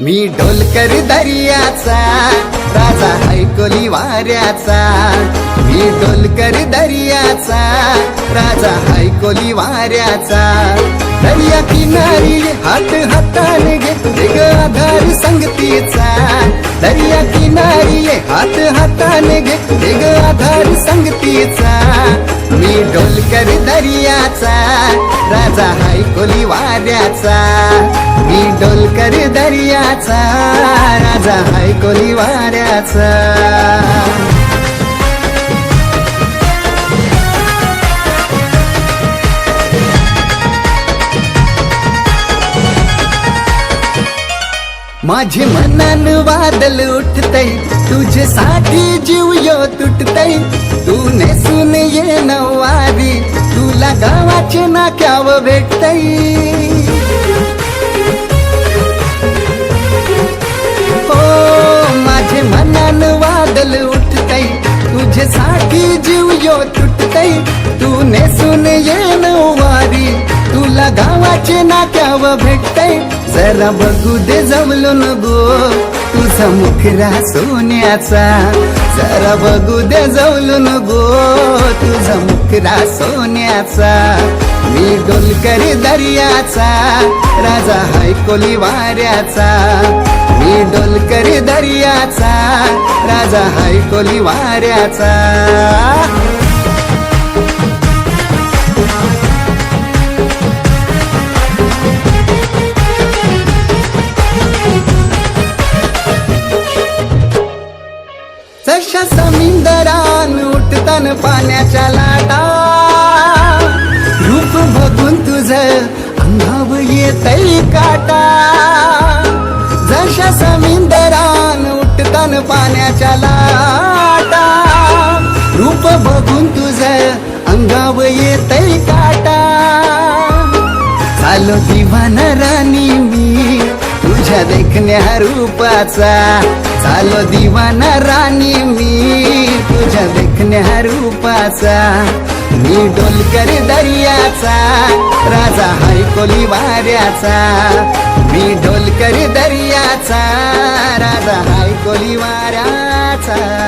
मी ढोलकर दर्याचा राजा हैकोली वाऱ्याचा. मी ढोलकर दर्याचा राजा हैकोली वाऱ्याचा. दर्या किनारी हात हाताने घेत आधार संगतीचा. दर्या किनारी हात हाताने घेत आधार संगतीचा. मी ढोलकर दर्याचा राजा हैकोली वाऱ्याचा मी ढोलकर दर्याचा राजा हैकोली वाऱ्याचा माझे मनान वादल उठतय तुझ्यासाठी जीव यो तुटतय. तू नेसून ये नवारी आपल्या गावाचे नाक्याव भेटतय. हो माझे मनान वादल उठतय. तुझ्यासाठी जीव यो तुटतय. तू नेसून ये नवारी गावाचे नाक्याव भेटतय. जरा बघू दे जमलो न तुझा मुखरा सोन्याचा. जरा बघू दे जवलो नगो तुझा मुखरा सोन्याचा. मी डोलकरी दर्याचा. राजा हैकोली वाऱ्याचा. मी डोलकरी दर्याचा. राजा हैकोली वाऱ्याचा. जशा समिंदरान उठतान पाण्याच्या लाटा. रूप बघून तुझ अंगाव येतय काटा. जशा समिंदरान उठतान पाण्याच्या लाटा. रूप बघून तुझ अंगाव येतय काटा. आलो दिवान राणी मी तुझ्या देखण्या रूपाचा चालो दिवाना राणी मी तुझ्या देखण्या रूपाचा. मी डोलकर दर्याचा राजा हैकोली वाऱ्याचा. मी डोलकर दर्याचा राजा हैकोली वाऱ्याचा.